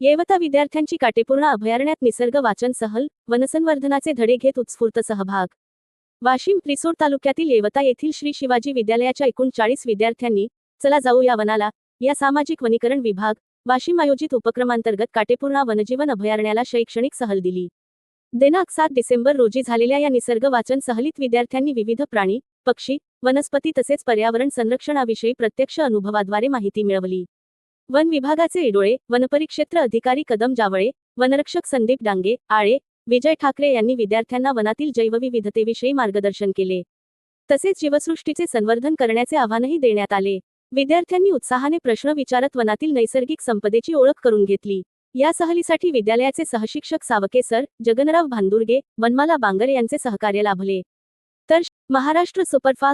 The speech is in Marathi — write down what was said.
येवता विद्यार्थ्यांची काटेपूर्ण अभयारण्यात निसर्ग वाचन सहल वनसंवर्धनाचे धडे घेत उत्स्फूर्त सहभाग. वाशिम रिसोड तालुक्यातील येवता येथील श्री शिवाजी विद्यालयाच्या एकूण चाळीस विद्यार्थ्यांनी चला जाऊ या वनाला या सामाजिक वनीकरण विभाग वाशिम आयोजित उपक्रमांतर्गत काटेपूर्णा वनजीवन अभयारण्याला शैक्षणिक सहल दिली. दिनांक सात डिसेंबर रोजी झालेल्या या निसर्ग वाचन सहलीत विद्यार्थ्यांनी विविध प्राणी पक्षी वनस्पती तसेच पर्यावरण संरक्षणाविषयी प्रत्यक्ष अनुभवाद्वारे माहिती मिळवली. वन विभागाचे इडोळे वनपरिक्षेत्र अधिकारी कदम जावळे वनरक्षक संदीप डांगे आळे विजय ठाकरे यांनी विद्यार्थ्यांना वनातील जैवविविधतेविषयी मार्गदर्शन केले. तसेच जीवसृष्टीचे संवर्धन करण्याचे आव्हानही देण्यात आले. विद्यार्थ्यांनी उत्साहाने प्रश्न विचारत वनातील नैसर्गिक संपदेची ओळख करून घेतली. या सहलीसाठी विद्यालयाचे सहशिक्षक सावके सर जगनराव भांदुर्गे वनमाला बांगर यांचे सहकार्य लाभले. तर महाराष्ट्र सुपरफास्ट